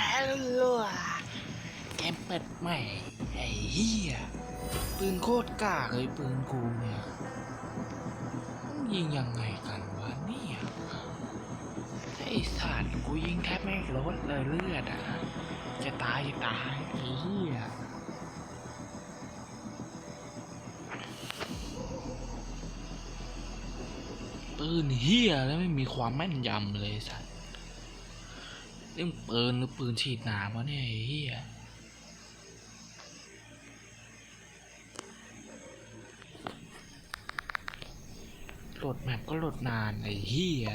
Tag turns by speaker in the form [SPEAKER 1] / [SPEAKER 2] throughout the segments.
[SPEAKER 1] ฮัลโหลเกมเปิดใหม่ ไอ้เหี้ย ปืนโคตรกล้าเลยปืนกูเนี่ยยิงยังไงกันวะเนี่ยไอ้สัตว์กูยิงแทบไม่ลดเลยเลือดอะ จะตายจะตายไอ้เหี้ยปืนเฮียแล้วไม่มีความแม่นยำเลยสัตว นี่มันปืนหรือปืนฉีดน้ำวะเนี่ยเฮียโหลดแมปก็โหลดนานไอ้เฮีย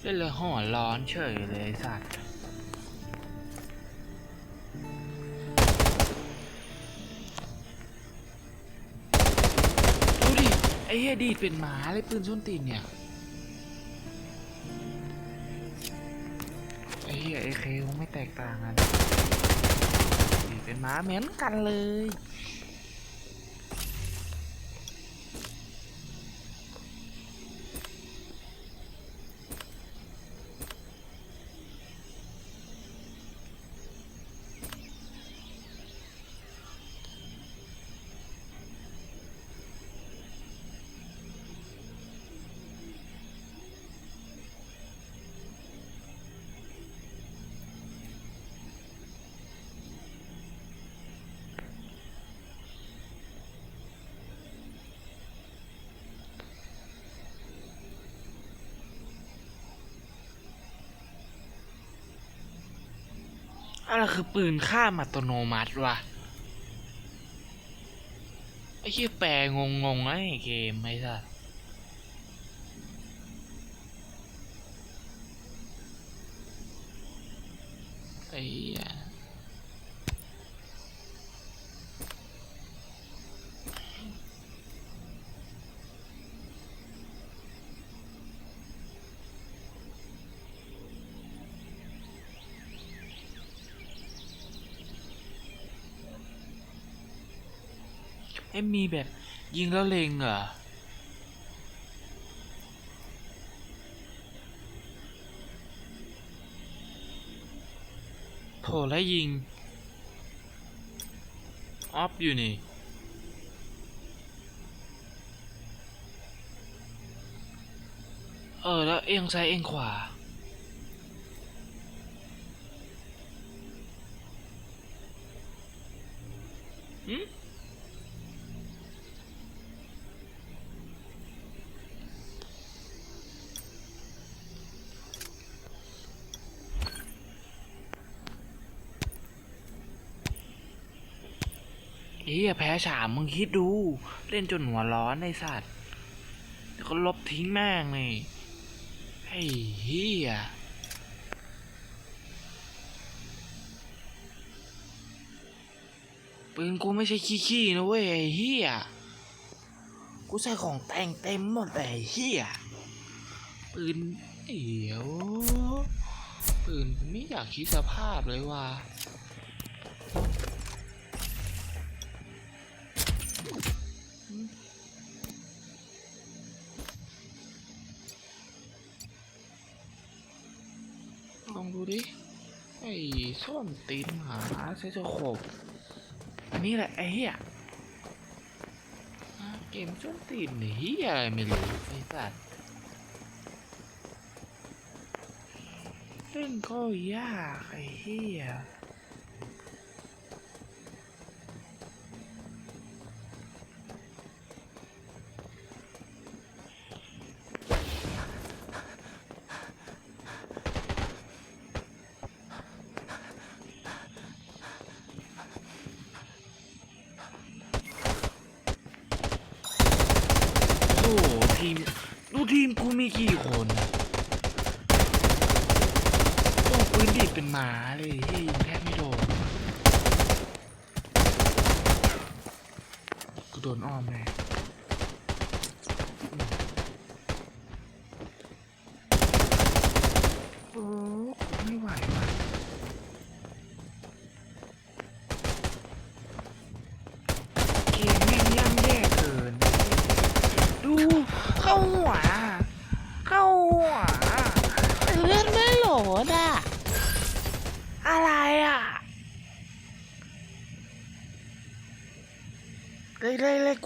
[SPEAKER 1] เล่นเลยห่อร้อนเฉยเลยสัตว์ดูดิไอ้เฮียดีดเป็นหมาเลยปืนส้นตีนเนี่ย ไอ้เอเคคงไม่แตกต่างกันเป็นหมาเหมือนกันเลย อะไรคือปืนข้ามอัตโนมัติวะไอ้เหี้ยแปลงงงๆไอ้เกมไม่ใช่ ไอ้มีแบบยิงแล้วเล็งเหรอโถแล้วยิง ออฟอยู่นี่เออ แล้วเอียงซ้ายเอียงขวา เฮียแพ้ฉามมึงคิดดู เล่นจนหัวร้อนไอสัตว์แล้วก็ลบทิ้งแม่งเลยไอ้เฮียปืนกูไม่ใช่ขี้ๆนะเว้ยไอ้เฮียกูใส่ของแต่งเต็มหมดแต่ไอ้เฮียปืนเดี๋ยวปืนไม่อยากคิดสภาพเลยว่ะ ดิ ไอ้ส้นตีนหมาใช้จะโขบอันนี้แหละไอ้เหี้ยเกมส้นตีนเหี้ยอะไรไม่รู้ไอ้สัตว์เล่นก็ยากไอ้เหี้ย เลยเฮ้ยยิงแทบไม่โดนกูโดนอ้อมแน่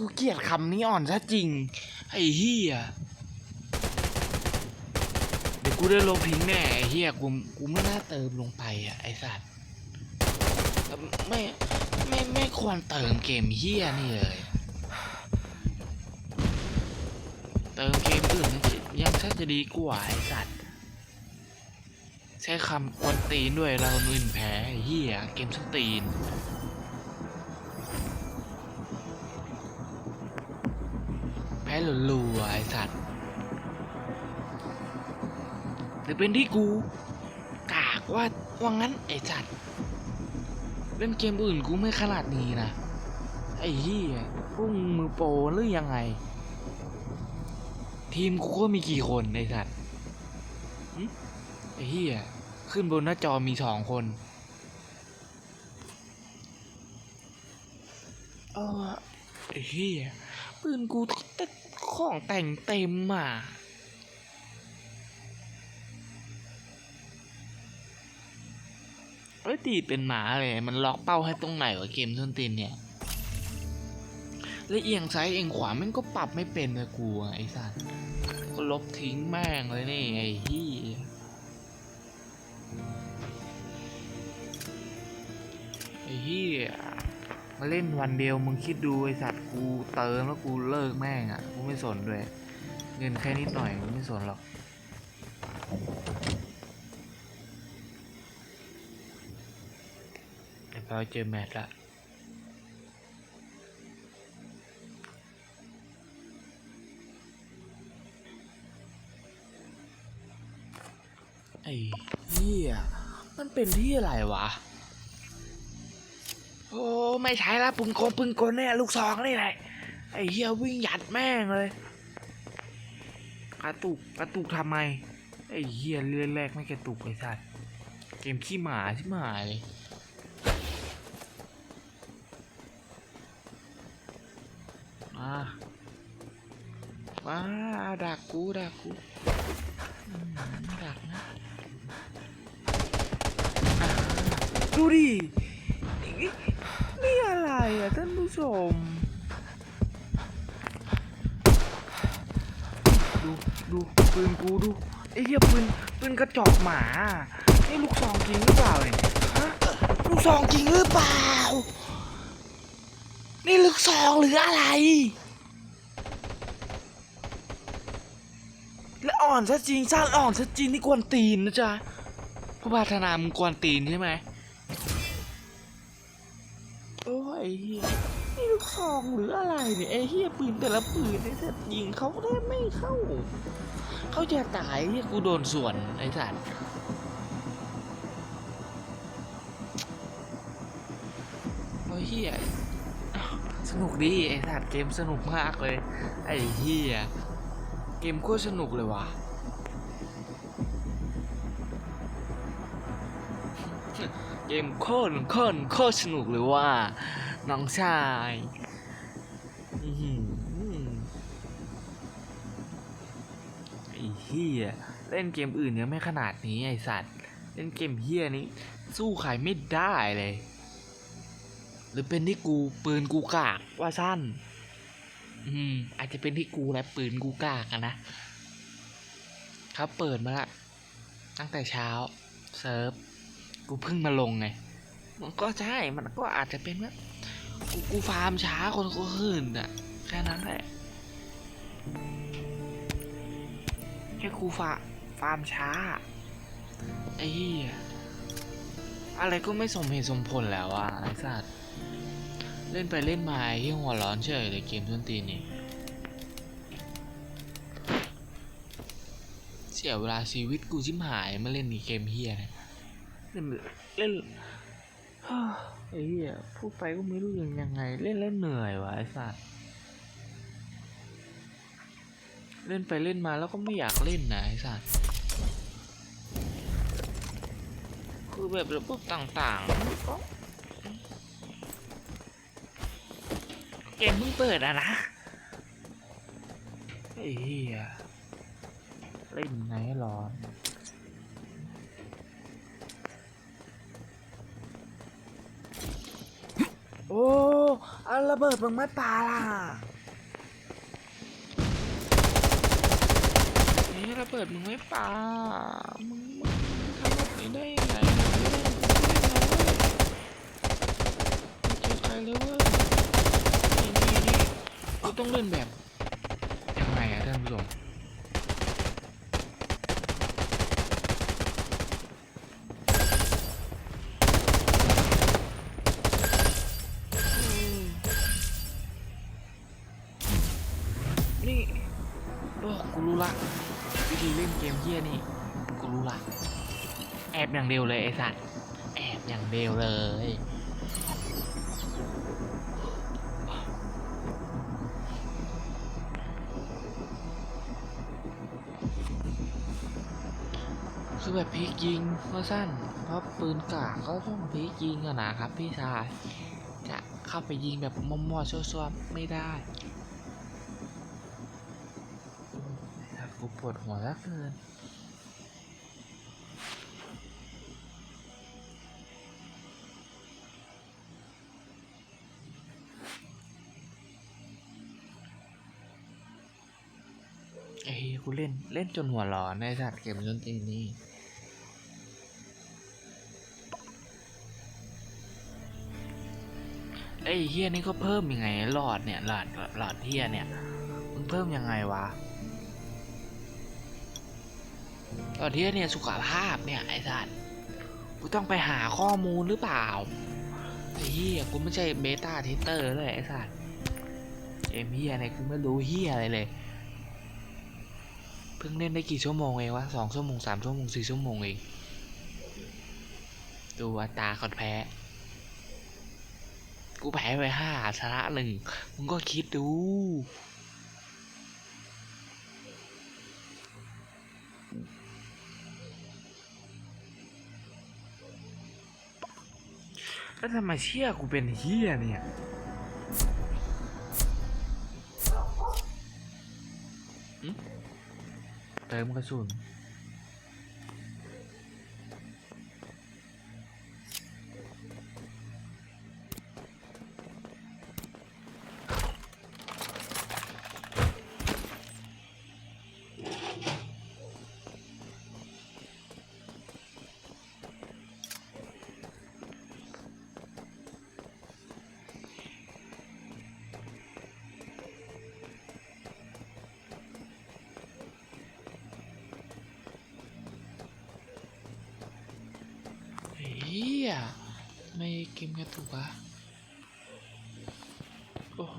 [SPEAKER 1] กูเกลียดคำนี้อ่อนซะจริง ไอ้เฮียเดี๋ยวกูได้ลงทิ้งแน่ไอ้เฮียกูกูไม่น่าเติมลงไปอะไอ้สัตว์ไม่ไม่ไม่ควรเติมเกมเฮียนี่เลย เติมเกมอื่นยังยังแทบจะดีกว่าไอ้สัตว์ใช้คำควนตีนด้วยเราหนึ่งแพ้เฮียเกมสตีน แพ้หลัวๆไอ้สัตว์หรือเป็นที่กู กากว่าว่างั้นไอ้สัตว์เล่นเกมอื่นกูไม่ขนาดนี้นะไอ้เหี้ยพวกมึงมือโปรหรือยังไง ทีมกูก็มีกี่คนไอ้สัตว์ไอ้เหี้ยขึ้นบนหน้าจอมีสองคนเออไอ้เหี้ยปืนกูแต่ ของแต่งเต็มอะเอ้ยตีเป็นหมาเลยมันล็อกเป้าให้ตรงไหนวะเกมส้นตีนเนี่ยแล้วเอียงซ้ายเอียงขวาแม่งก็ปรับไม่เป็นเลยกูไอ้สัสก็ลบทิ้งแม่งเลยนี่ไอ้ที่ไอ้ที่ มาเล่นวันเดียวมึงคิดดูไอสัตว์กูเติมแล้วกูเลิกแม่งอะกูไม่สนด้วยเงินแค่นิดหน่อยกูไม่สนหรอกเดี๋ยวพอเจอแมทละไอ้เหี้ยมันเป็นที่อะไรวะ โอ้ไม่ใช่ละปืนกลปืนกลเนี่ยลูกซองนี่แหละไอ้เหี้ยวิ่งหยัดแม่งเลยกระตุกกระตุกทำไมไอ้เหี้ยเลื่อนแรกไม่กระตุกไอ้สัสเกมขี้หมาใช่ไหมเลยมามาดักกูดักกูดักนะดูดิ อะไรอะท่านผู้ชม ดูดูปืนกูดูไอ้เหี้ยปืนปืนกระจอกหมานี่ลูกซองจริงหรือเปล่าเนี่ยฮะลูกซองจริงหรือเปล่า นี่ลูกซองหรืออะไร และอ่อนซะจริงชาติอ่อนซะจริงนี่กวนตีนนะจ๊ะผู้พัฒนามึงกวนตีนใช่ไหม ไอ้เฮียนี่ลูกซองหรืออะไรเนี่ยไอ้เฮียปืนแต่ละปืนไอ้สัตว์ยิงเขาได้ไม่เข้า เขาจะตายเฮียกูโดนส่วนไอ้สัตว์โอ้เฮียสนุกดีไอ้สัตว์เกมสนุกมากเลย ไอ้เฮียเกมโคตรสนุกเลยว่ะเกมโคตรโคตรโคตรสนุกเลยว่า น้องชายอื้อหือไอ้เฮียเล่นเกมอื่นยังไม่ขนาดนี้ไอสัตว์ เล่นเกมเฮียนี้ สู้ใครไม่ได้เลย หรือเป็นที่กูปืนกูกากว่าสั้น อืม อาจจะเป็นที่กูและปืนกูกากอะนะ ครับเปิดมาละ ตั้งแต่เช้า เซิร์ฟ กูเพิ่งมาลงไง มันก็ใช่ มันก็อาจจะเป็นว่า กูกูฟาร์มช้าคนก็ขึ้นอะแค่นั้นแหละ แค่กูฟาฟาร์มช้า ไอ้เหี้ยอะไรก็ไม่สมเหตุสมผลแล้วอะไอ้สัตว์ เล่นไปเล่นมาไอ้เฮียหัวร้อนเฉยเลยเกมส้นตีนี่ เสียเวลาชีวิตกูชิมหายมาเล่นนี่เกมเฮียเนี่ยเล่นเล่น ไอ้เฮียพูดไปก็ไม่รู้ยังยังไง เล่นแล้วเหนื่อยวะไอ้สัตว์เล่นไปเล่นมาแล้วก็ไม่อยากเล่นนะไอ้สัตว์คือแบบระบบต่างๆก็เกมเพิ่งเปิดอะนะไอ้เหี้ยเล่นไหนร้อน โอ้เอาระเบิดมึงไม่ปาล่ะเฮ้ยระเบิดมึงไม่ปามึงมึงทำแบบนี้ได้ยังไงนะไม่ได้ไม่เจอใครเลยเว้ยนี่นี่นี่กูต้องเล่นแบบยังไงอะท่านผู้ชม รู้ละวิธีเล่นเกมเฮี้ยนี่กูรู้ละแอบอย่างเดียวเลยไอ้สัตว์แอบอย่างเดียวเลยคือแบบพีกยิงก็สั้น เพราะปืนกาก็ต้องพีกยิงอะนะครับพี่ชายจะเข้าไปยิงแบบมั่วๆซั่วๆไม่ได้ถ้ากู ปวดหัวแล้วเกิน ไอ้เฮ้ยกูเล่น เล่นจนหัวร้อนในสัตว์เกมจนตีนี่ไอ้เฮียนี่ก็เพิ่มยังไงหลอดเนี่ยหลอดหลอดเฮียเนี่ย มึงเพิ่มยังไงวะ หลอดเฮียเนี่ยสุขภาพเนี่ยไอ้สัตว์กูต้องไปหาข้อมูลหรือเปล่าไอ้เฮียกูไม่ใช่เบต้าเทสเตอร์เลยไอ้สัตว์เกมเฮียเนี่ยกูไม่รู้เฮียอะไรเลย เพิ่งเล่นได้กี่ชั่วโมงเองวะสองชั่วโมงสามชั่วโมงสี่ชั่วโมงเองดูอัตราคอนแพ้ กูแพ้ไปห้าชนะหนึ่งมึงก็คิดดู แล้วทำไมเชื่อกูเป็นเฮียเนี่ยเติมกระสุน กมกระตุกอะโอ้โห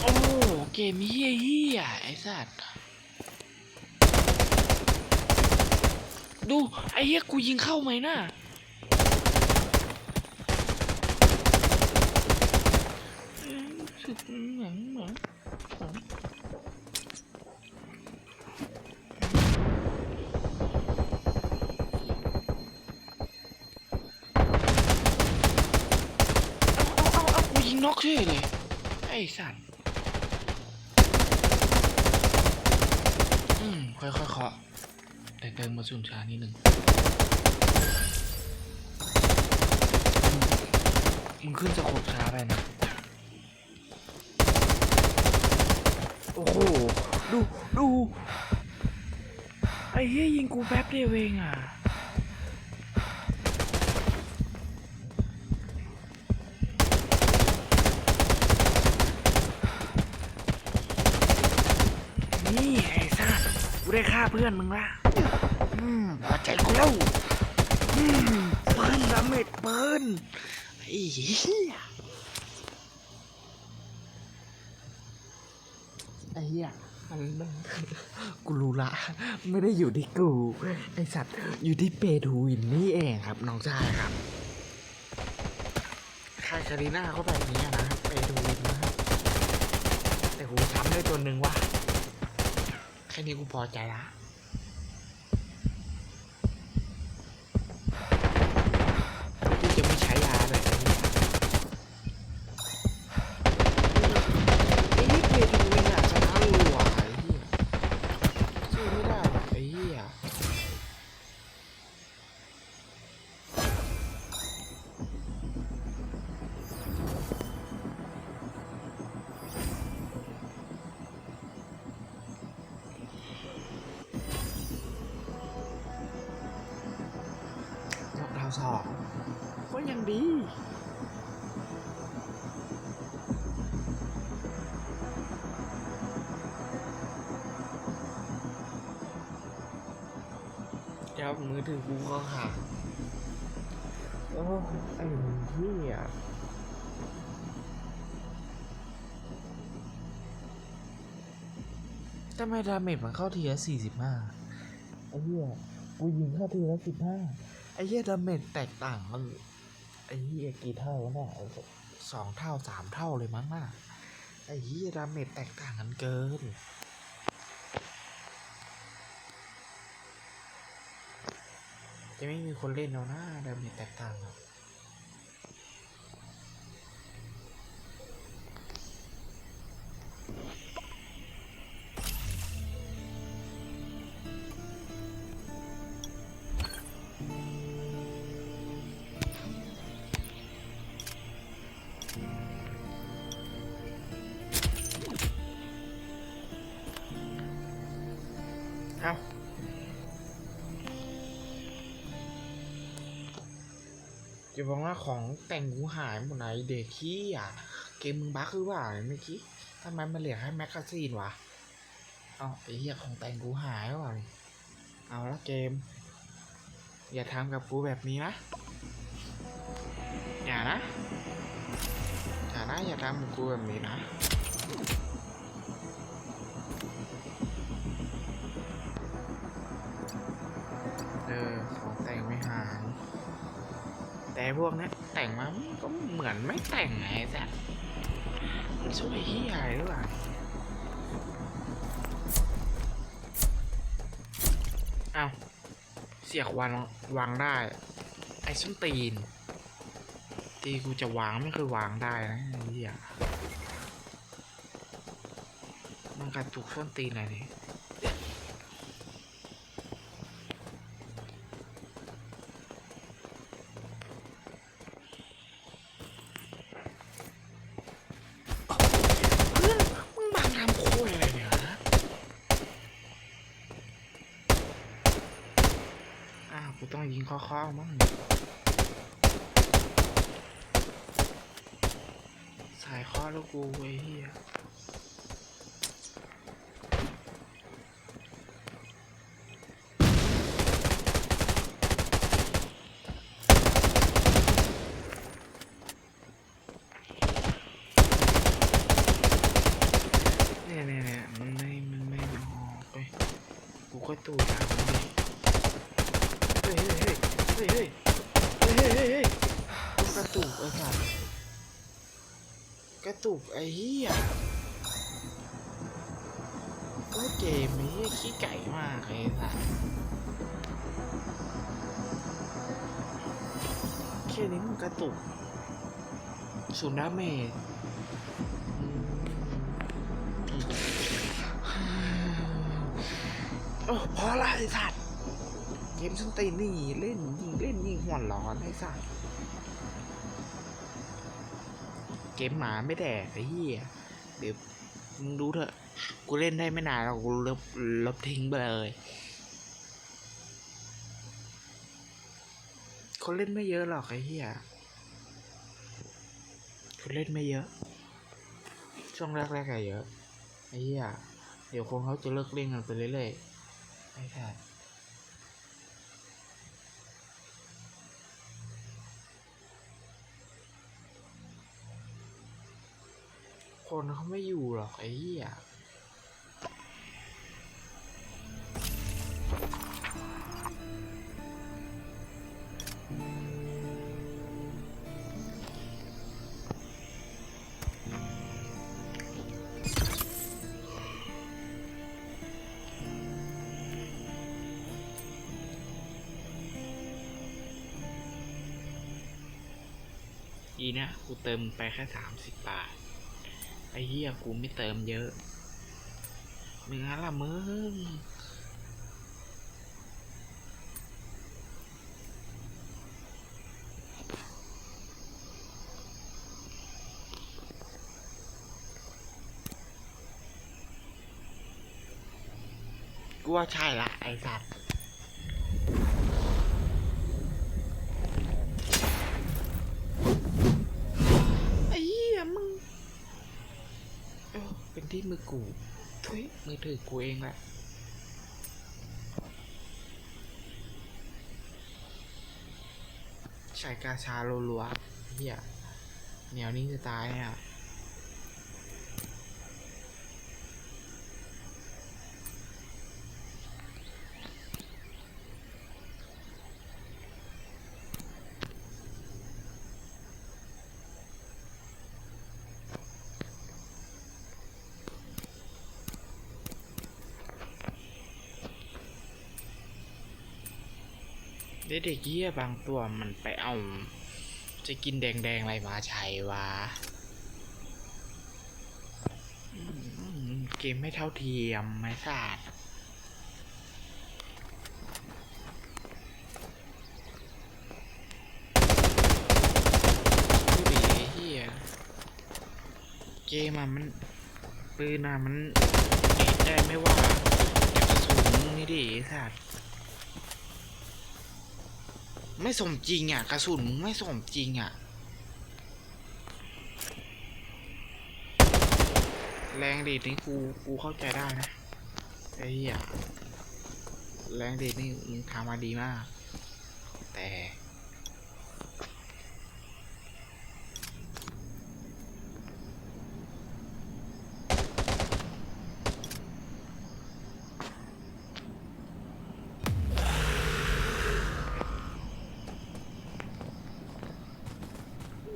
[SPEAKER 1] โอ้เกมเฮียเฮียไอ้สัตว์ดู ไอ้เฮียกูยิงเข้าไหมน่ะ น็อกเฉยเลย ไอ้สัตว์อืมค่อยๆเคาะแต่เติมมาสุนช้านิดหนึ่งมึงขึ้นสะโขบช้าไปนะ โอ้โห ดู ดู ไอ้เหี้ยยิงกูแป๊บเดียวเองอะ นี่ไอ้ซ่ากู ได้ฆ่าเพื่อนมึงละอืมใจกูแล้วอืมปืนดาเมจปืนไอ้เหี้ยไอ้เหี้ยมันกูรู้ละ ไม่ได้อยู่ที่กู ไอสัตว์อยู่ที่เปทูวินนี่เองครับ น้องชายครับคาคารีน่าเข้าไปอย่างนี้นะเปทูวินนะแต่กูทำได้ตัวหนึ่งวะ นี้กูพอใจละ ดีเดี๋ยวมือถือกูก็หักโอ้ไอ้เหี้ยทำไมดาเมจมันเข้าทีละสี่สิบห้าไอ้เหี้ย กูยิงเข้าทีละสิบห้าไอ้เหี้ยดาเมจแตกต่างกัน ไอ้เหี้ยกี่เท่าวะเนี่ยสองเท่าสามเท่าเลยมั้งน่ะไอ้เหี้ยดาเมจแตกต่างกันเกินจะไม่มีคนเล่นแล้วนะดาเมจแตกต่างอะ จะบอกว่าของแต่งกูหายหมดไหนเด็กขี้อะ เกมมึงบั๊กหรือเปล่าเมื่อกี้ทำไมมันเหลือแค่แมกกาซีนวะ เอาไอ้เหี้ยของแต่งกูหายว่ะเอาละเกม อย่าทำกับกูแบบนี้นะ อย่านะ อย่านะอย่าทำกับกูแบบนี้นะเออของแต่งไม่หาย แต่พวกนี้แต่งมาก็เหมือนไม่แต่งไงแต่มันสวยที่ใหรือเปล่าเอาเสียกวางวางได้ ไอ้ส้นตีน ตีกูจะวางไม่เคยวางได้นะเหี้ยมันกระตุกส้นตีนอะไรเนี่ กูไอ้เหี้ยเนี่ยเนี่ยเนี่ยมันไม่ มันไม่ออกไป กูก็ตูดทางมันดิเฮ้ยเฮ้ยเฮ้ยเฮ้ยเฮ้ยเฮ้ยเฮ้ยเฮ้ยกูกระตุกไอ้สัสกระ ตุกไอ้เหี้ยโอ้ยเกมไอ้เหี้ยขี้ไก่มากไอ้สัสแค่นี้มันกระตุกศูนย์ดาเมจอืมโอ้พอละไอ้สัตว์เกมส้นตีนี่เล่นยิงเล่นยิงหัวร้อนไอ้สัต กมหมาไม่แดกไอ้เหี้ยเดี๋ยวมึงดูเถอะ กูเล่นได้ไม่นานหรอกกูลบลบทิ้งไปเลยคนเล่นไม่เยอะหรอกไอ้เหี้ยคนเล่นไม่เยอะ ช่วงแรกๆอะเยอะไอ้เหี้ยเดี๋ยวคงเขาจะเลิกเล่นกันไปเรื่อยๆไอ้สัส คนเขาไม่อยู่หรอกไอ้เหี้ยอีนะกูเติมไปแค่สามสิบบาท ไอ้เหี้ยกูไม่เติมเยอะมึงอะไรมึงกูว่าใช่ละไอ้สัตว์ เป็นที่มือกูทุยมือถือกูเองแหละใช้กาชาลัวๆเฮียเหนียวนี้จะตายเนี่ เด็กเหี้ยบางตัวมันไปเอา จะกินแดงๆอะไรมาใช้วะเกมไม่เท่าเทียมไม่สาดดูดิเหี้ยเกมอะมันปืนอะมันเอ็ดได้ไม่ว่าแต่กระสุนนี่ดิไอ้สัตว์ ไม่สมจริงอะ กระสุนไม่สมจริงอะ แรงดีดนี่กูกูเข้าใจได้นะไอ้เหี้ยแรงดีดนี่มึงทำมาดีมาก แต่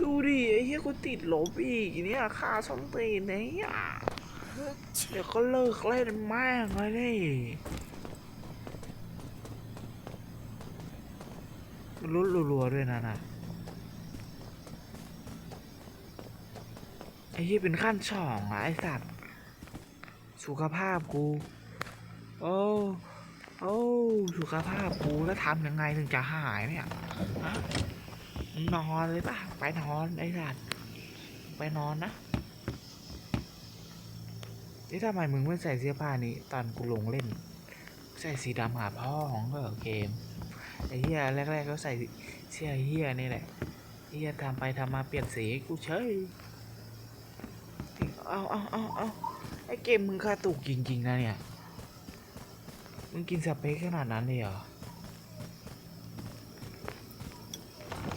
[SPEAKER 1] ดูดิไอ้เหี้ย กูติดลบอีกเนี่ยค่าสมตีนเนี่ยเดี๋ยวก็เลิกเล่นแม่งเลยนี่รุดรัวๆด้วยนะนะไอ้เหี้ยเป็นขั้นสองอะไอ้สัตว์ สุขภาพกู โอ้โอ้สุขภาพกูแล้วทำยังไงถึงจะหายเนี่ยนอนเลยป่ะ ไปนอนไอ้สัตว์ ไปนอนนะนี่ทำไมมึงไม่ใส่เสื้อผ้านี้ตอนกูลงเล่น ใส่สีดำหาพ่อของก็เกมไอ้เหี้ยแรกๆก็ใส่เสื้อเหี้ยนี่แหละเหี้ยทำไปทำมาเปลี่ยนสีกูเฉยเอาเอาเอาเอาไอ้เกมมึงค่าตุกจริงๆนะเนี่ย มึงกินสเปคขนาดนั้นเลยเหรอ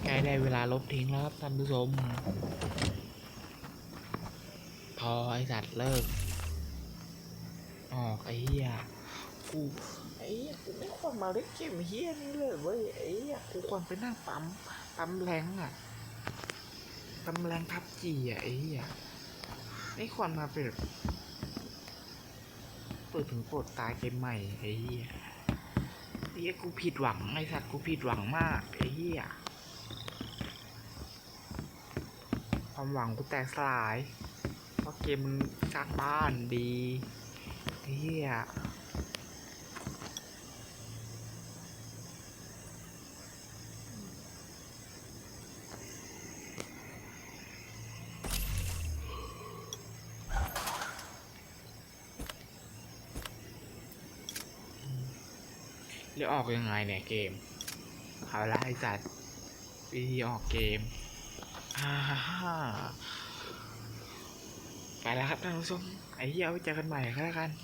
[SPEAKER 1] ใกล้ได้เวลาลบทิ้งแล้วครับท่านผู้ชม อไอสัตว์เลิก ออกไอ้เหี้ยกูไอ้เหี้ยกูไม่ควรมาเล่นเกมเหี้ยนี่เลยเว้ยไอ้เหี้ยกูควรไปนั่งปั๊มปั๊มแรงอะปั๊มแรงพับจีอะไอ้เหี้ยไม่ควรมาเปิดเปิดถึงปรดตายเกมใหม่ไอ้เหี้ยไอ้เหี้ยกูผิดหวังไอ้สัตว์กูผิดหวังมากไอ้เหี้ยความหวังกูแตกสลาย เพราเกมมันสร้างบ้านดีเฮียเรียกออกยังไงเนี่ยเกมเอาละไอสัตว์วิธีออกเกมอ่า แล้วครับท่านผู้ชมไอ้เหี้ยเอาไว้เจอกันใหม่ก็แล้วกัน